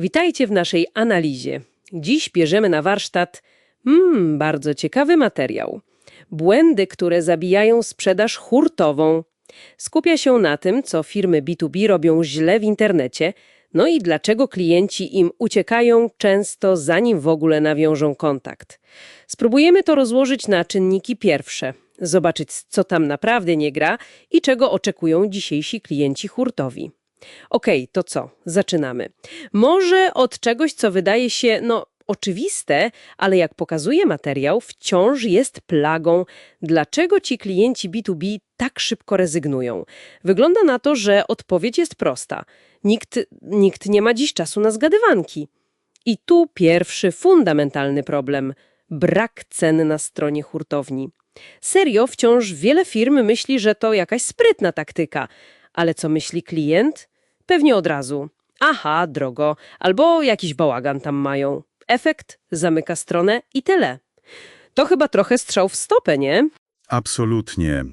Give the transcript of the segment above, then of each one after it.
Witajcie w naszej analizie. Dziś bierzemy na warsztat mm, bardzo ciekawy materiał. Błędy, które zabijają sprzedaż hurtową. Skupia się na tym, co firmy B2B robią źle w internecie, no i dlaczego klienci im uciekają często zanim w ogóle nawiążą kontakt. Spróbujemy to rozłożyć na czynniki pierwsze, zobaczyć co tam naprawdę nie gra i czego oczekują dzisiejsi klienci hurtowi. Okej, to co? Zaczynamy. Może od czegoś, co wydaje się, no, oczywiste, ale jak pokazuje materiał, wciąż jest plagą. Dlaczego ci klienci B2B tak szybko rezygnują? Wygląda na to, że odpowiedź jest prosta. Nikt, nikt nie ma dziś czasu na zgadywanki. I tu pierwszy fundamentalny problem. Brak cen na stronie hurtowni. Serio, wciąż wiele firm myśli, że to jakaś sprytna taktyka. Ale co myśli klient? Pewnie od razu. Aha, drogo, albo jakiś bałagan tam mają. Efekt zamyka stronę i tyle. To chyba trochę strzał w stopę, nie? Absolutnie.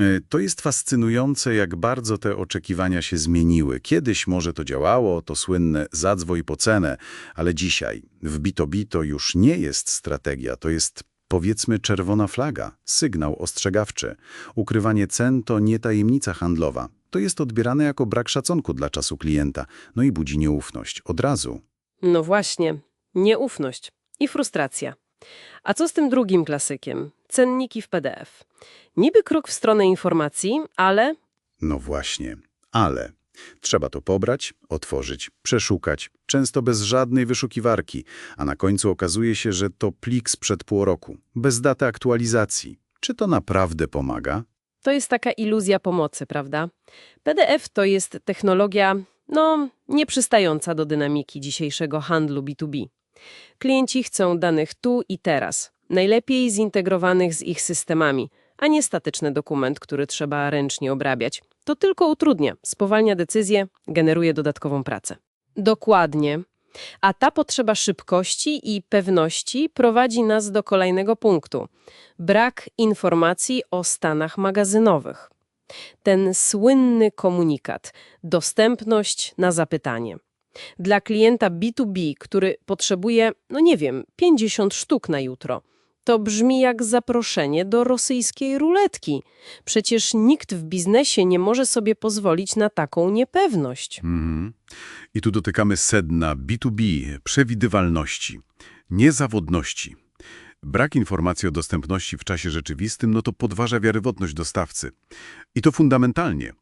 Y, To jest fascynujące, jak bardzo te oczekiwania się zmieniły. Kiedyś może to działało, to słynne zadzwoń po cenę, ale dzisiaj w B2B to już nie jest strategia, to jest powiedzmy czerwona flaga, sygnał ostrzegawczy. Ukrywanie cen to nie tajemnica handlowa. To jest odbierane jako brak szacunku dla czasu klienta, no i budzi nieufność od razu. No właśnie, nieufność i frustracja. A co z tym drugim klasykiem? Cenniki w PDF. Niby krok w stronę informacji, ale No właśnie, ale trzeba to pobrać, otworzyć, przeszukać, często bez żadnej wyszukiwarki, a na końcu okazuje się, że to plik sprzed pół roku, bez daty aktualizacji. Czy to naprawdę pomaga? to jest taka iluzja pomocy, prawda? PDF to jest technologia, no, nieprzystająca do dynamiki dzisiejszego handlu B2B. Klienci chcą danych tu i teraz, najlepiej zintegrowanych z ich systemami, a nie statyczny dokument, który trzeba ręcznie obrabiać. To tylko utrudnia, spowalnia decyzję, generuje dodatkową pracę. Dokładnie. A ta potrzeba szybkości i pewności prowadzi nas do kolejnego punktu. Brak informacji o stanach magazynowych. Ten słynny komunikat, dostępność na zapytanie. Dla klienta B2B, który potrzebuje, no nie wiem, 50 sztuk na jutro, to brzmi jak zaproszenie do rosyjskiej ruletki. Przecież nikt w biznesie nie może sobie pozwolić na taką niepewność. Mhm. I tu dotykamy sedna B2B, przewidywalności, niezawodności. Brak informacji o dostępności w czasie rzeczywistym, no to podważa wiarygodność dostawcy. I to fundamentalnie.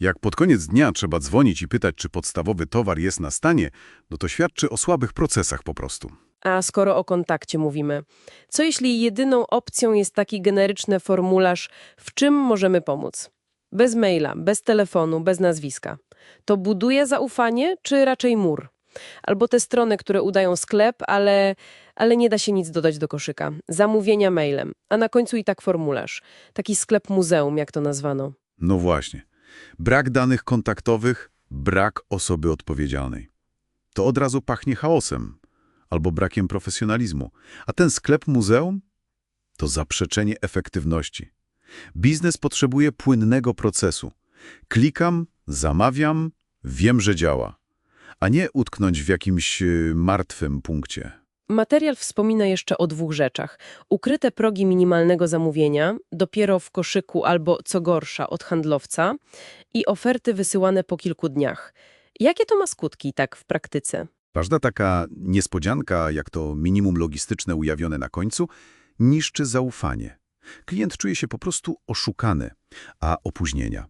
Jak pod koniec dnia trzeba dzwonić i pytać, czy podstawowy towar jest na stanie, no to świadczy o słabych procesach po prostu. A skoro o kontakcie mówimy, co jeśli jedyną opcją jest taki generyczny formularz, w czym możemy pomóc? Bez maila, bez telefonu, bez nazwiska. To buduje zaufanie, czy raczej mur? Albo te strony, które udają sklep, ale, ale nie da się nic dodać do koszyka. Zamówienia mailem, a na końcu i tak formularz. Taki sklep muzeum, jak to nazwano. No właśnie. Brak danych kontaktowych, brak osoby odpowiedzialnej. To od razu pachnie chaosem albo brakiem profesjonalizmu. A ten sklep muzeum to zaprzeczenie efektywności. Biznes potrzebuje płynnego procesu. Klikam, zamawiam, wiem, że działa. A nie utknąć w jakimś y, martwym punkcie. Materiał wspomina jeszcze o dwóch rzeczach. Ukryte progi minimalnego zamówienia, dopiero w koszyku albo, co gorsza, od handlowca i oferty wysyłane po kilku dniach. Jakie to ma skutki tak w praktyce? Każda taka niespodzianka, jak to minimum logistyczne ujawnione na końcu, niszczy zaufanie. Klient czuje się po prostu oszukany, a opóźnienia.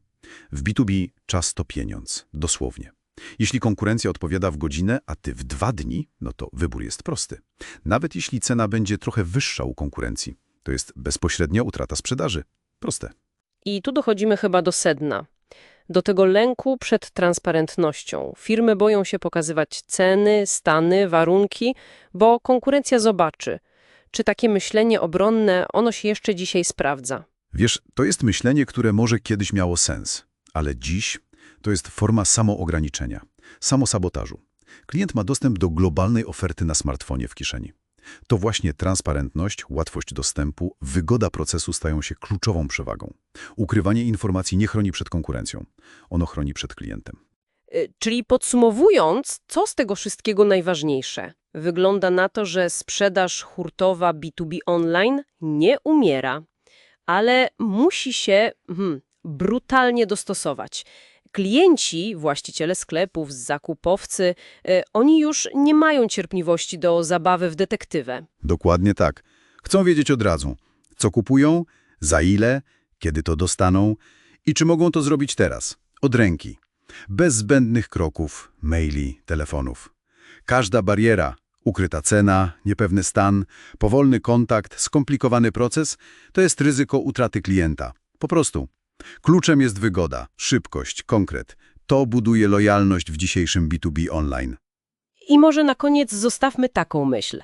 W B2B czas to pieniądz, dosłownie. Jeśli konkurencja odpowiada w godzinę, a ty w dwa dni, no to wybór jest prosty. Nawet jeśli cena będzie trochę wyższa u konkurencji, to jest bezpośrednia utrata sprzedaży. Proste. I tu dochodzimy chyba do sedna. Do tego lęku przed transparentnością. Firmy boją się pokazywać ceny, stany, warunki, bo konkurencja zobaczy, czy takie myślenie obronne ono się jeszcze dzisiaj sprawdza. Wiesz, to jest myślenie, które może kiedyś miało sens, ale dziś to jest forma samoograniczenia, samosabotażu. Klient ma dostęp do globalnej oferty na smartfonie w kieszeni. To właśnie transparentność, łatwość dostępu, wygoda procesu stają się kluczową przewagą. Ukrywanie informacji nie chroni przed konkurencją, ono chroni przed klientem. Y, Czyli podsumowując, co z tego wszystkiego najważniejsze? Wygląda na to, że sprzedaż hurtowa B2B online nie umiera, ale musi się hmm, brutalnie dostosować. Klienci, właściciele sklepów, zakupowcy, y, oni już nie mają cierpliwości do zabawy w detektywę. Dokładnie tak. Chcą wiedzieć od razu, co kupują, za ile, kiedy to dostaną i czy mogą to zrobić teraz, od ręki. Bez zbędnych kroków, maili, telefonów. Każda bariera, ukryta cena, niepewny stan, powolny kontakt, skomplikowany proces to jest ryzyko utraty klienta. Po prostu. Kluczem jest wygoda, szybkość, konkret. To buduje lojalność w dzisiejszym B2B online. I może na koniec zostawmy taką myśl.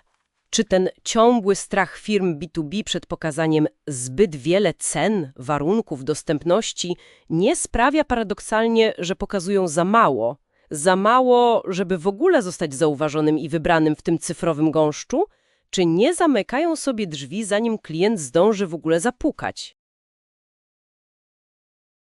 Czy ten ciągły strach firm B2B przed pokazaniem zbyt wiele cen, warunków, dostępności nie sprawia paradoksalnie, że pokazują za mało? Za mało, żeby w ogóle zostać zauważonym i wybranym w tym cyfrowym gąszczu? Czy nie zamykają sobie drzwi, zanim klient zdąży w ogóle zapukać?